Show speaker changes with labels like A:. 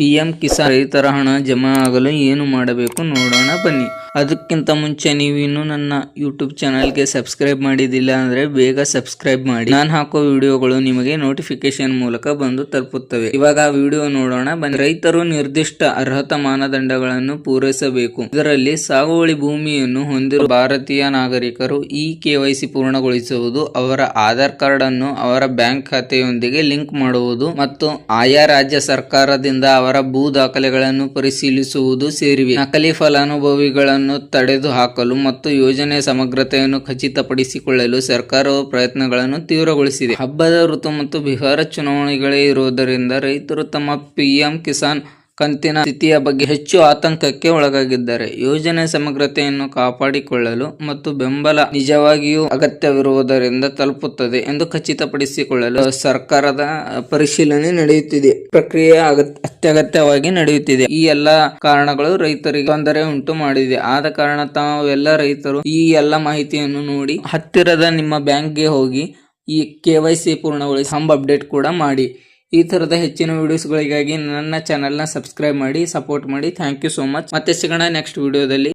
A: PM Kisan ರೈತರ ಹಣ ಜಮಾ ಆಗಲು ಏನು ಮಾಡಬೇಕು ನೋಡೋಣ ಬನ್ನಿ. ಅದಕ್ಕಿಂತ ಮುಂಚೆ ನೀವು ಇನ್ನೂ ನನ್ನ ಯೂಟ್ಯೂಬ್ ಚಾನಲ್ಗೆ ಸಬ್ಸ್ಕ್ರೈಬ್ ಮಾಡಿದಿಲ್ಲ ಅಂದ್ರೆ ಬೇಗ ಸಬ್ಸ್ಕ್ರೈಬ್ ಮಾಡಿ. ನಾನು ಹಾಕೋ ವಿಡಿಯೋಗಳು ನಿಮಗೆ ನೋಟಿಫಿಕೇಶನ್ ಮೂಲಕ ಬಂದು ತಲುಪುತ್ತವೆ. ಇವಾಗ ವಿಡಿಯೋ ನೋಡೋಣ. ರೈತರು ನಿರ್ದಿಷ್ಟ ಅರ್ಹತಾ ಮಾನದಂಡಗಳನ್ನು ಪೂರೈಸಬೇಕು. ಇದರಲ್ಲಿ ಸಾಗುವಳಿ ಭೂಮಿಯನ್ನು ಹೊಂದಿರುವ ಭಾರತೀಯ ನಾಗರಿಕರು ಈ ಕೆವೈಸಿ ಪೂರ್ಣಗೊಳಿಸುವುದು, ಅವರ ಆಧಾರ್ ಕಾರ್ಡ್ ಅನ್ನು ಅವರ ಬ್ಯಾಂಕ್ ಖಾತೆಯೊಂದಿಗೆ ಲಿಂಕ್ ಮಾಡುವುದು ಮತ್ತು ಆಯಾ ರಾಜ್ಯ ಸರ್ಕಾರದಿಂದ ಅವರ ಭೂ ದಾಖಲೆಗಳನ್ನು ಪರಿಶೀಲಿಸುವುದು ಸೇರಿವೆ. ನಕಲಿ ಫಲಾನುಭವಿಗಳನ್ನು ತಡೆದು ಹಾಕಲು ಮತ್ತು ಯೋಜನೆಯ ಸಮಗ್ರತೆಯನ್ನು ಖಚಿತಪಡಿಸಿಕೊಳ್ಳಲು ಸರ್ಕಾರವು ಪ್ರಯತ್ನಗಳನ್ನು ತೀವ್ರಗೊಳಿಸಿದೆ. ಹಬ್ಬದ ಋತು ಮತ್ತು ಬಿಹಾರ ಚುನಾವಣೆಗಳೇ ಇರುವುದರಿಂದ ರೈತರು ತಮ್ಮ ಪಿಎಂ ಕಿಸಾನ್ ಕಂತಿನ ಸ್ಥಿತಿಯ ಬಗ್ಗೆ ಹೆಚ್ಚು ಆತಂಕಕ್ಕೆ ಒಳಗಾಗಿದ್ದಾರೆ. ಯೋಜನೆ ಸಮಗ್ರತೆಯನ್ನು ಕಾಪಾಡಿಕೊಳ್ಳಲು ಮತ್ತು ಬೆಂಬಲ ನಿಜವಾಗಿಯೂ ಅಗತ್ಯವಿರುವುದರಿಂದ ತಲುಪುತ್ತದೆ ಎಂದು ಖಚಿತಪಡಿಸಿಕೊಳ್ಳಲು ಸರ್ಕಾರದ ಪರಿಶೀಲನೆ ನಡೆಯುತ್ತಿದೆ. ಪ್ರಕ್ರಿಯೆ ಅತ್ಯಗತ್ಯವಾಗಿ ನಡೆಯುತ್ತಿದೆ. ಈ ಎಲ್ಲಾ ಕಾರಣಗಳು ರೈತರಿಗೆ ತೊಂದರೆ ಉಂಟು ಮಾಡಿದೆ. ಆದ ಕಾರಣ ತಾವೆಲ್ಲ ರೈತರು ಈ ಎಲ್ಲ ಮಾಹಿತಿಯನ್ನು ನೋಡಿ ಹತ್ತಿರದ ನಿಮ್ಮ ಬ್ಯಾಂಕ್ಗೆ ಹೋಗಿ ಈ ಕೆ ವೈ ಸಿ ಪೂರ್ಣಗೊಳಿಸಿ ಹಂಬ್ ಅಪ್ಡೇಟ್ ಕೂಡ ಮಾಡಿ. ಈ ತರದ ಹೆಚ್ಚಿನ ವಿಡಿಯೋಸ್ಗಳಿಗಾಗಿ ನನ್ನ ಚಾನೆಲ್ನ ಸಬ್ಸ್ಕ್ರೈಬ್ ಮಾಡಿ ಸಪೋರ್ಟ್ ಮಾಡಿ. ಥ್ಯಾಂಕ್ ಯು ಸೋ ಮಚ್ ಮತ್ತೆ ಸಿಗೋಣ ನೆಕ್ಸ್ಟ್ ವಿಡಿಯೋದಲ್ಲಿ